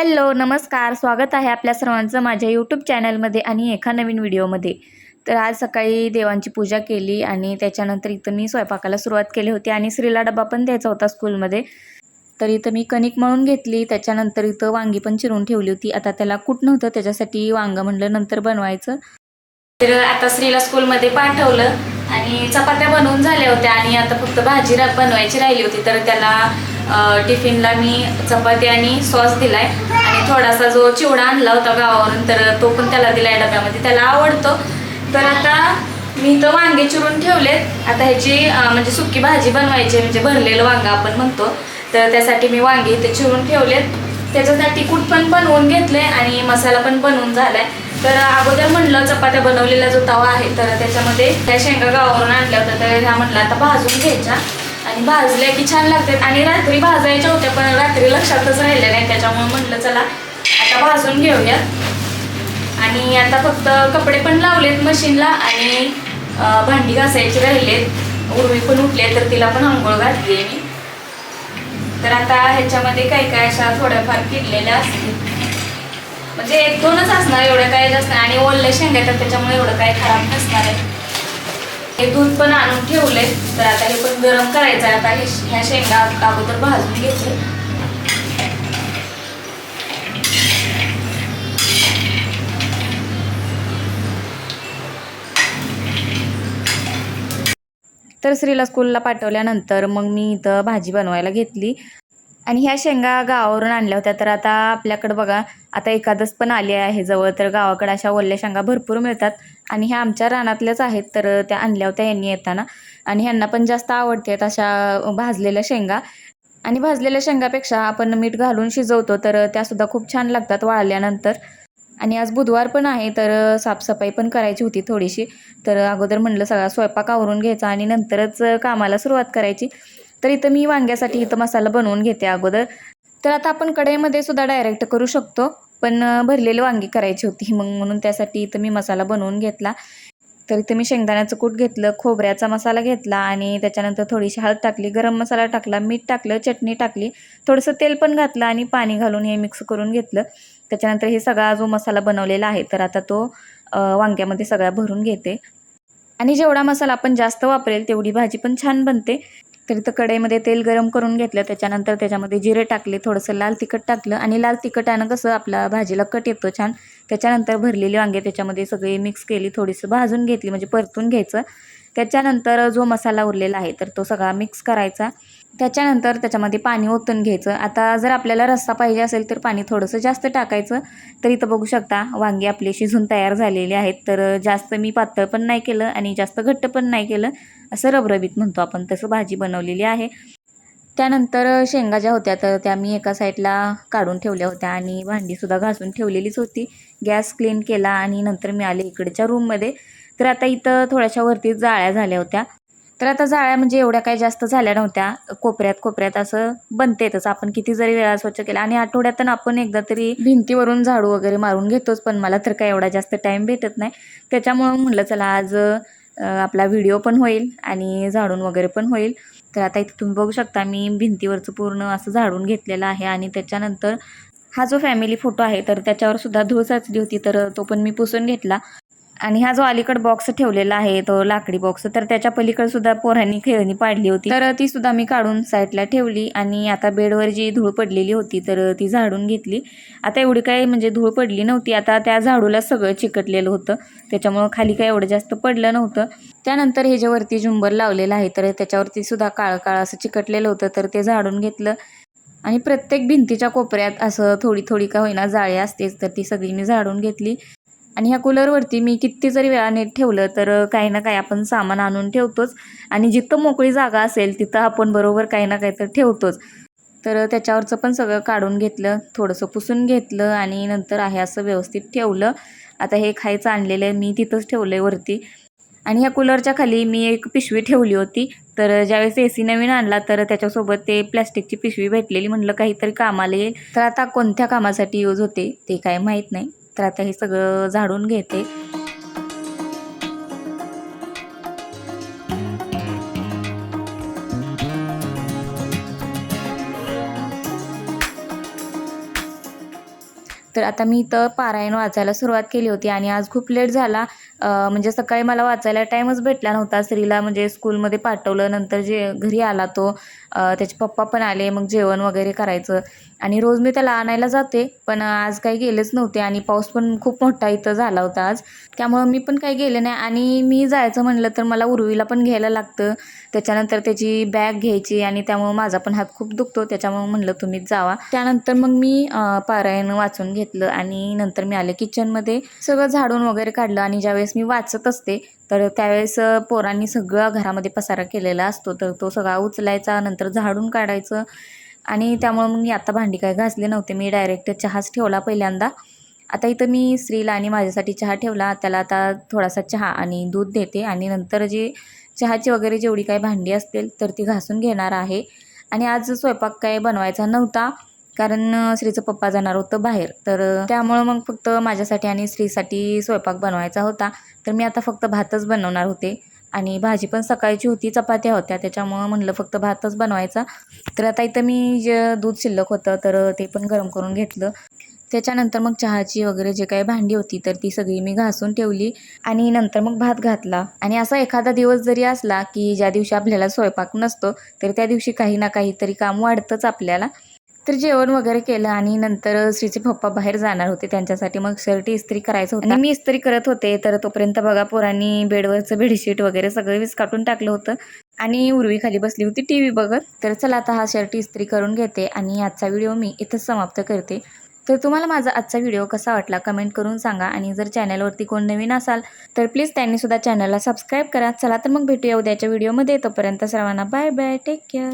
Hello नमस्कार. स्वागत आहे आपल्या सर्वांचं माझ्या यूट्यूब चॅनलमध्ये आणि एका नवीन व्हिडिओमध्ये. तर आज सकाळी देवांची पूजा केली आणि त्याच्यानंतर इथं मी स्वयंपाकाला सुरुवात केली होती आणि श्रीला डबा पण द्यायचा होता स्कूलमध्ये. तर इथं मी कणिक मळून घेतली त्याच्यानंतर इथं वांगी पण चिरून ठेवली होती. आता त्याला कुठ नव्हतं त्याच्यासाठी वांगं म्हणलं नंतर बनवायचं. तर आता श्रीला स्कूलमध्ये पाठवलं आणि चपात्या बनवून झाल्या होत्या आणि आता फक्त भाजी बनवायची राहिली होती. तर त्याला टिफिनला मी चपाती आणि सॉस दिलाय. आणि थोडासा जो चिवडा आणला होता गावावरून तर तो पण त्याला दिलाय डब्यामध्ये. त्याला आवडतो. तर आता मी इथं वांगे चिरून ठेवलेत. आता ह्याची म्हणजे सुकी भाजी बनवायची म्हणजे भरलेलं वांगं आपण म्हणतो. तर त्यासाठी मी वांगे इथे चिरून ठेवलेत. त्याच्यासाठी कूट पण बनवून घेतले आणि मसाला पण बनवून झालाय. तर अगोदर म्हणलं चपात्या बनवलेला जो तवा आहे तर त्याच्यामध्ये त्या शेंगा गावावरून आणल्या होत्या. तर ह्या म्हटलं आता भाजून घ्यायच्या. भाजल्या की छान लागतात. आणि रात्री भाजायच्या होत्या पण रात्री लक्षातच राहिल्या नाही. त्याच्यामुळे म्हटलं चला आता भाजून घेऊयात. आणि आता फक्त कपडे पण लावलेत मशीनला आणि भांडी घासायची राहिलेत. उर्वी पण उठले तर तिला पण आंघोळ घातली आहे मी. तर आता ह्याच्यामध्ये काय काय अशा थोड्याफार किडलेल्या असतील. म्हणजे एक दोनच असणार एवढं काय जास्त नाही. आणि ओलले शेंगा तर त्याच्यामुळे एवढं काय खराब नसणार आहे. हे दूध पण आणून ठेवले तर आता हे पण गरम करायचं आहे. आता हे ह्या शेंगा अगोदर भाजून घेतले. तर स्त्रीला स्कूलला पाठवल्यानंतर मग मी इथं भाजी बनवायला घेतली. आणि ह्या शेंगा गावावरून आणल्या होत्या. तर आता आपल्याकडं बघा आता एकादस पण आली आहे. जवळ तर गावाकडे अशा ओल्या शेंगा भरपूर मिळतात. आणि ह्या आमच्या रानातल्याच आहेत तर त्या आणल्या होत्या यांनी येताना. आणि ह्यांना पण जास्त आवडतात अशा भाजलेल्या शेंगा. आणि भाजलेल्या शेंगापेक्षा आपण मीठ घालून शिजवतो तर त्यासुद्धा खूप छान लागतात वाळल्यानंतर. आणि आज बुधवार पण आहे तर साफसफाई पण करायची होती थोडीशी. तर अगोदर म्हणलं सगळा स्वयंपाक आवरून घ्यायचा आणि नंतरच कामाला सुरुवात करायची. तर इथं मी वांग्यासाठी इथं मसाला बनवून घेते अगोदर. तर आता आपण कढईमध्ये सुद्धा डायरेक्ट करू शकतो. पण भरलेली वांगी करायची होती. मग म्हणून त्यासाठी इथं मी मसाला बनवून घेतला. तर इथं मी शेंगदाण्याचं कूट घेतलं खोबऱ्याचा मसाला घेतला आणि त्याच्यानंतर थोडीशी हळद टाकली गरम मसाला टाकला मीठ टाकलं चटणी टाकली थोडंसं तेल पण घातलं आणि पाणी घालून हे मिक्स करून घेतलं. त्याच्यानंतर हे सगळा जो मसाला बनवलेला आहे तर आता तो वांग्यामध्ये सगळा भरून घेते. आणि जेवढा मसाला आपण जास्त वापरेल तेवढी भाजी पण छान बनते. तर इथं कढईमध्ये तेल गरम करून घेतलं त्याच्यानंतर त्याच्यामध्ये जिरे टाकले थोडंसं लाल तिखट टाकलं आणि लाल तिखटानं कसं आपला भाजीला कट येतो छान. त्याच्यानंतर भरलेली वांगे त्याच्यामध्ये सगळी मिक्स केली थोडीसं भाजून घेतली म्हणजे परतून घ्यायचं. त्याच्यानंतर जो मसाला उरलेला आहे तर तो सगळा मिक्स करायचा. त्याच्यानंतर त्याच्यामध्ये पाणी ओतून घ्यायचं. आता जर आपल्याला रस्सा पाहिजे असेल तर पाणी थोडंसं जास्त टाकायचं. तर इथं बघू शकता वांगी आपली शिजून तयार झालेली आहेत. तर जास्त मी पातळ पण नाही केलं आणि जास्त घट्ट पण नाही केलं. असं रबरबीत म्हणतो आपण तसं भाजी बनवलेली आहे. त्यानंतर शेंगा ज्या होत्या तर त्या मी एका साईडला काढून ठेवल्या होत्या आणि भांडीसुद्धा घासून ठेवलेलीच होती. गॅस क्लीन केला आणि नंतर मी आले इकडच्या रूममध्ये तर आता इथं थोड्याशा वरती जाळ्या झाल्या होत्या. तर आता जाळ्या म्हणजे एवढ्या काही जास्त झाल्या नव्हत्या. कोपऱ्यात कोपऱ्यात असं बनतेतच. आपण किती जरी वेळा स्वच्छ केला आणि आठवड्यातून आपण एकदा तरी भिंतीवरून झाडू वगैरे मारून घेतोच पण मला तर काय एवढा जास्त टाईम भेटत नाही. त्याच्यामुळं म्हटलं चला आज आपला व्हिडिओ पण होईल आणि झाडून वगैरे पण होईल. तर आता इथे तुम्ही बघू शकता मी भिंतीवरचं पूर्ण असं झाडून घेतलेलं आहे आणि त्याच्यानंतर हा जो फॅमिली फोटो आहे तर त्याच्यावर सुद्धा धूळ साचली होती तर तो पण मी पुसून घेतला. आणि हा जो अलीकड बॉक्स ठेवलेला आहे तो लाकडी बॉक्स तर त्याच्या पलीकडे सुद्धा पोरांनी खेळणी पाडली होती. तर ती सुद्धा मी काढून साईडला ठेवली आणि आता बेडवर जी धूळ पडलेली होती तर ती झाडून घेतली. आता एवढी काही म्हणजे धूळ पडली नव्हती आता त्या झाडूला सगळं चिकटलेलं होतं. त्याच्यामुळं खाली काही एवढं जास्त पडलं नव्हतं. त्यानंतर हे जे वरती झुंबर लावलेलं आहे तर त्याच्यावरती सुद्धा काळ काळ असं चिकटलेलं होतं तर ते झाडून घेतलं. आणि प्रत्येक भिंतीच्या कोपऱ्यात असं थोडी थोडी का होईना जाळी असतेच तर ती सगळी मी झाडून घेतली. आणि ह्या कूलरवरती मी किती जरी वेळाने ठेवलं तर काही ना काही आपण सामान आणून ठेवतोच. आणि जिथं मोकळी जागा असेल तिथं आपण बरोबर काही ना काही तर ठेवतोच. तर त्याच्यावरचं पण सगळं काढून घेतलं थोडंसं पुसून घेतलं आणि नंतर आहे असं व्यवस्थित ठेवलं. आता हे खायचं आणलेलं आहे मी तिथंच ठेवलं आहे वरती. आणि ह्या कूलरच्या खाली मी एक पिशवी ठेवली होती. तर ज्यावेळेस ए सी नवीन आणला तर त्याच्यासोबत ते प्लॅस्टिकची पिशवी भेटलेली म्हणलं काहीतरी कामाला येईल. तर आता कोणत्या कामासाठी यूज होते ते काय माहीत नाही. तर आता हे सगळं झाडून घेते. तर आता मी इथं पारायण वाचायला सुरुवात केली होती आणि आज खूप लेट झाला. म्हणजे सकाळी मला वाचायला टाईमच भेटला नव्हता. स्त्रीला म्हणजे स्कूलमध्ये पाठवलं. नंतर जे घरी आला तो त्याचे पप्पा पण आले. मग जेवण वगैरे करायचं. आणि रोज मी त्याला आणायला जाते पण आज काही गेलेच नव्हते आणि पाऊस पण खूप मोठा इथं झाला होता आज. त्यामुळं मी पण काही गेले नाही आणि मी जायचं म्हणलं तर मला उर्वीला पण घ्यायला लागतं. त्याच्यानंतर त्याची बॅग घ्यायची आणि त्यामुळं माझा पण हात खूप दुखतो त्याच्यामुळं म्हणलं तुम्हीच जावा. त्यानंतर मग मी पारायण वाचून घेतलं आणि नंतर मी आले किचनमध्ये. सगळं झाडून वगैरे काढलं आणि ज्यावेळेस मी वाचत असते तर त्यावेळेस पोरांनी सगळं घरामध्ये पसारा केलेला असतो. तर तो सगळा उचलायचा नंतर झाडून काढायचं. आणि त्यामुळं मग मी आता भांडी काय घासले नव्हते. मी डायरेक्ट चहाच ठेवला पहिल्यांदा. आता इथं मी स्त्रीला आणि माझ्यासाठी चहा ठेवला. त्याला आता थोडासा चहा आणि दूध देते आणि नंतर जे चहाची वगैरे जेवढी काही भांडी असतील तर ती घासून घेणार आहे. आणि आज स्वयंपाक काय बनवायचा नव्हता. कारण स्त्रीचं श्रीचं पप्पा जाणार होतं बाहेर. तर त्यामुळं मग फक्त माझ्यासाठी आणि स्त्रीसाठी स्वयंपाक बनवायचा होता. तर मी आता फक्त भातच बनवणार होते. आणि भाजी पण सकाळची होती चपात्या होत्या त्याच्यामुळं म्हणलं फक्त भातच बनवायचा. तर आता इथं मी जे दूध शिल्लक होतं तर ते पण गरम करून घेतलं. त्याच्यानंतर मग चहाची वगैरे जे काही भांडी होती तर ती सगळी मी घासून ठेवली आणि नंतर मग भात घातला. आणि असा एखादा दिवस जरी असला की ज्या दिवशी आपल्याला स्वयंपाक नसतो तर त्या दिवशी काही ना काहीतरी काम वाढतंच आपल्याला. तर जेवण वगैरे केलं आणि नंतर श्रीचे पप्पा बाहेर जाणार होते त्यांच्यासाठी. मग शर्ट इस्त्री करायचं होतं. आणि मी इस्त्री करत होते तर तोपर्यंत बघा पोरांनी बेडवरचं बेडशीट वगैरे सगळं विस्काटून टाकलं होतं. आणि उर्वी खाली बसली होती टी व्ही बघत. तर चला आता हा शर्ट इस्त्री करून घेते आणि आजचा व्हिडिओ मी इथंच समाप्त करते. तर तुम्हाला माझा आजचा व्हिडिओ कसा वाटला कमेंट करून सांगा. आणि जर चॅनलवरती कोण नवीन असाल तर प्लीज त्यांनी सुद्धा चॅनलला सबस्क्राईब करा. चला तर मग भेटूया उद्याच्या व्हिडिओमध्ये. तोपर्यंत सर्वांना बाय बाय टेक केअर